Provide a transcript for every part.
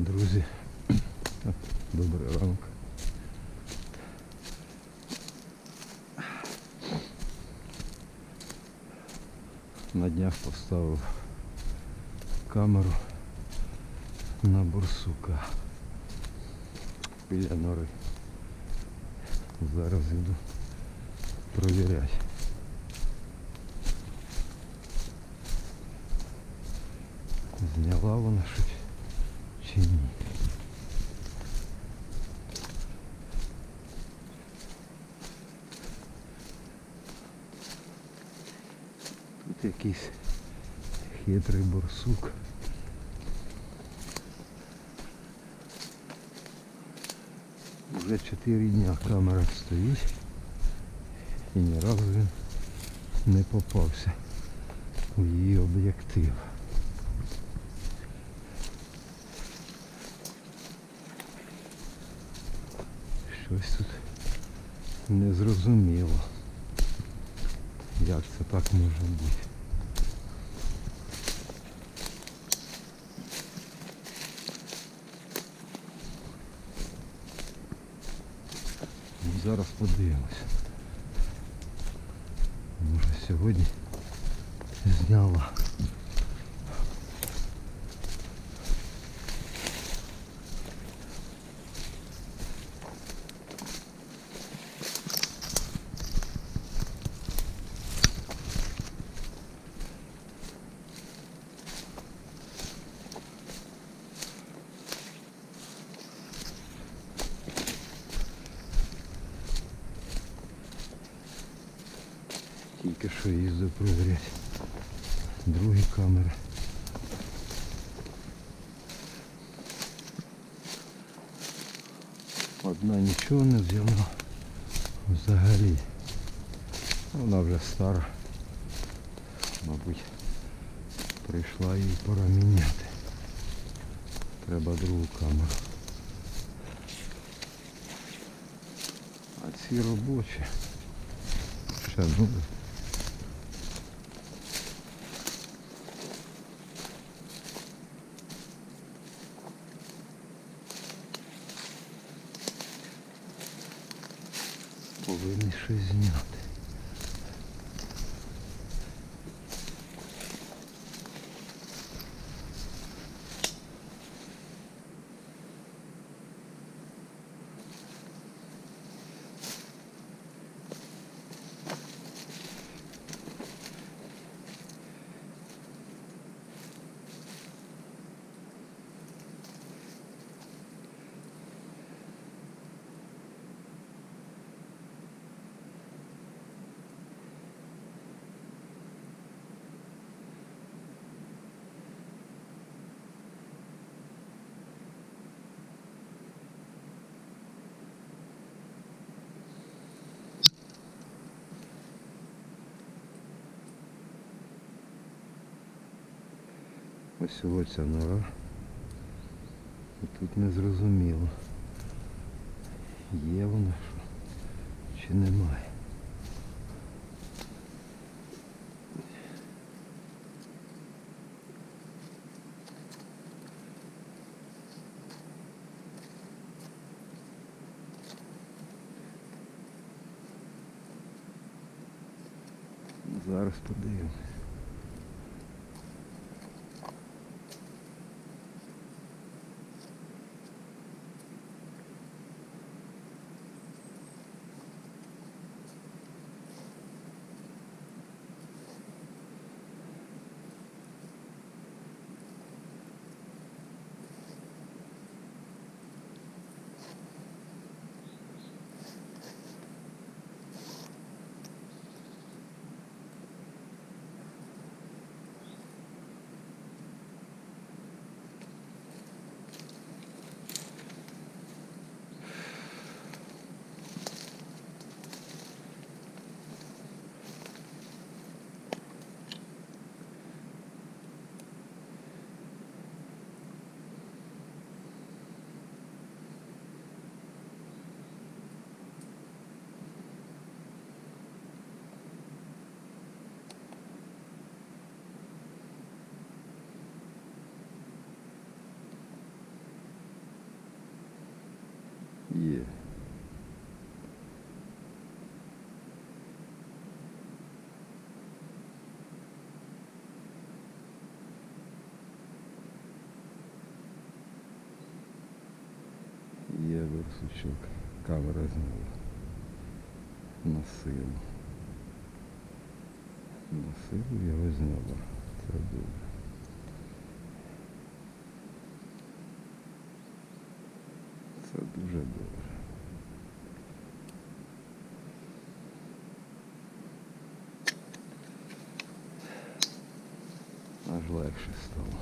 Друзі, добрий ранок. На днях поставив камеру на борсука біля нори. Зараз іду провіряти. Зняла вона щось Чи. Тут якийсь хитрий борсук. Вже 4 дня камера стоїть і ні разу він не попався у її об'єктив. Щось тут незрозуміло. Як це так може бути? Ну, Зараз подивимося. Може сьогодні зняла. Тільки що їздив провіряти. Другі камери. Одна нічого не взяла. Взагалі. Вона вже стара. Мабуть, прийшла її пора міняти. Треба другу камеру. А ці робочі. Ще ну. Повинні щось зняти. Ось ось ця нора. І тут не зрозуміло. Є вона що чи немає. Зараз подивимось. Борсучок. Камера зняла. На силу. На силу його зняла. Це добре. Це дуже добре. Аж легше стало.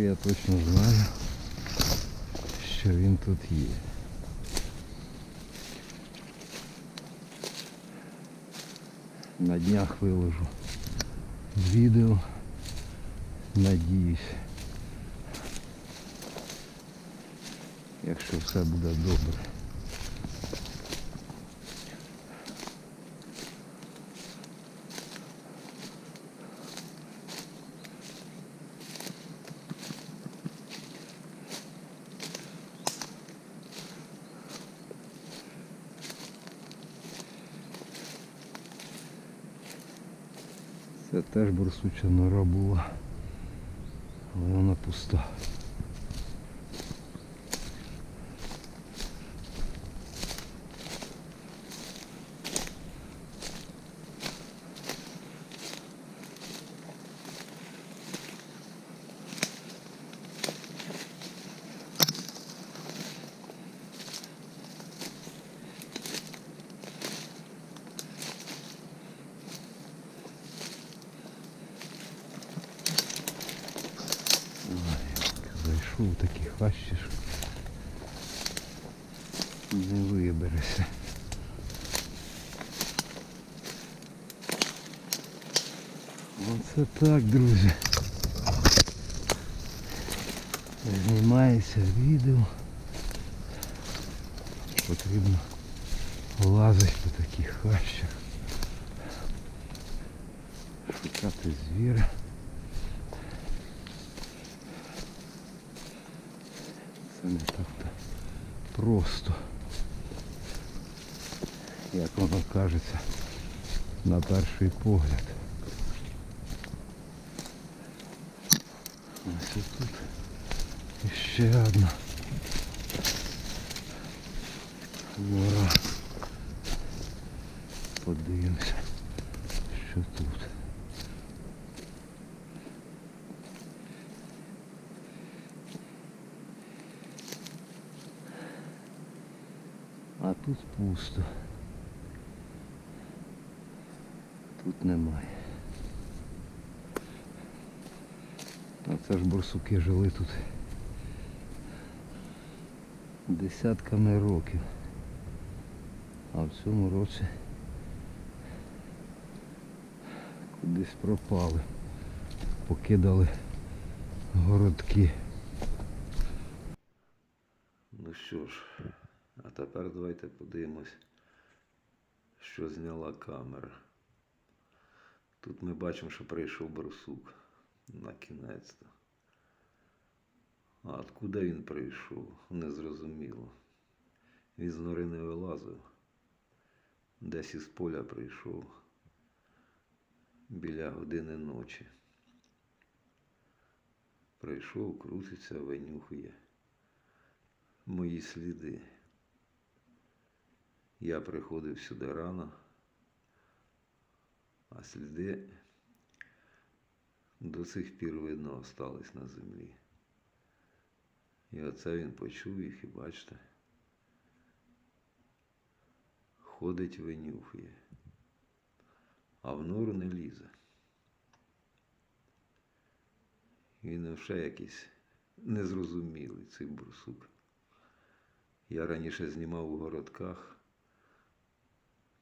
Я точно знаю, що він тут є. На днях виложу відео. Надіюсь. Якщо все буде добре. Це теж борсуча нора була. Але вона пуста. Зайшов у такі хащі, не виберешся. Оце так, друзі. Знімається відео. Потрібно лазити по таких хащах. Шукати звіра. Це не так-то просто. Як воно кажеться на перший погляд. Ось і тут ще одна нора. Подивимося, що тут. А тут немає. А це ж борсуки жили тут десятками років. А в цьому році кудись пропали. Покидали городки. Ну що ж, тепер давайте подивимось, що зняла камера. Тут ми бачимо, що прийшов барсук на кінець. А откуда він прийшов, незрозуміло. Він з нори не вилазив. Десь із поля прийшов біля години ночі. Прийшов, крутиться, винюхує мої сліди. Я приходив сюди рано, а сліди до сих пір видно остались на землі. І оце він почув їх і бачите. Ходить, винюхує, а в нору не лізе. Він ще якийсь незрозумілий цей бурсук. Я раніше знімав у городках,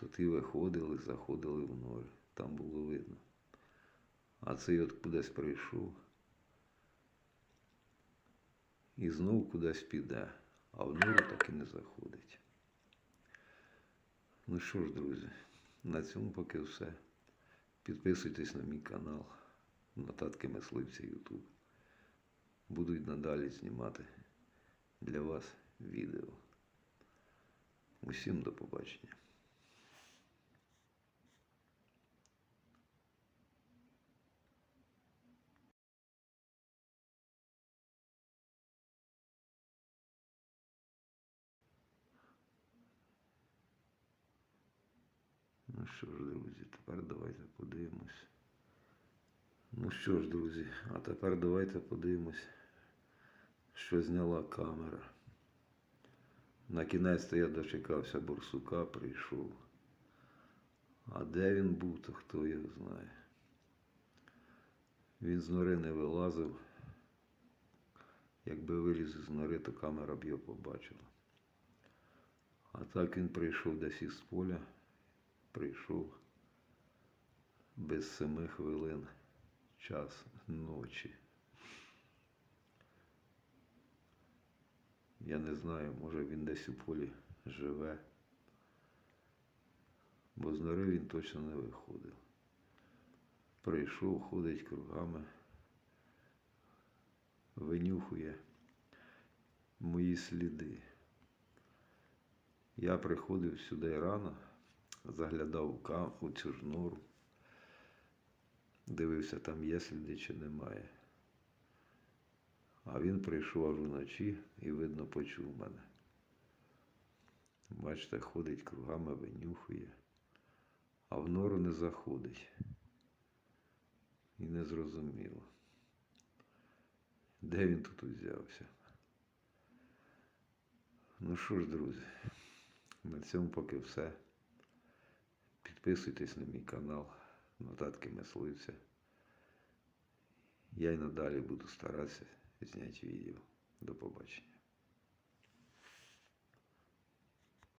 то ті виходили, заходили в ноль. Там було видно. А цей от кудись прийшов. І знову кудись піде, а в нору так і не заходить. Ну що ж, друзі, на цьому поки все. Підписуйтесь на мій канал, Нотатки мисливця Ютуб. Буду й надалі знімати для вас відео. Усім до побачення. Ну що ж, друзі, тепер давайте подивимось. Ну що ж, друзі, а тепер давайте подивимось, що зняла камера. На кінець-то я дочекався борсука, прийшов. А де він був, то хто його знає. Він з нори не вилазив. Якби виліз з нори, то камера б його побачила. А так він прийшов десь із поля, прийшов без семи хвилин час ночі. Я не знаю, може він десь у полі живе, бо з нори він точно не виходив. Прийшов, ходить кругами, винюхує мої сліди. Я приходив сюди рано, заглядав у кам- у цю ж нору, дивився, там є сліди чи немає. А він прийшов аж вночі і, видно, почув мене. Бачите, ходить кругами, винюхує, а в нору не заходить. І не зрозуміло. Де він тут узявся? Ну що ж, друзі, на цьому поки все. Підписуйтесь на мій канал Нотатки мисливця. Я й надалі буду старатися зняти відео. До побачення.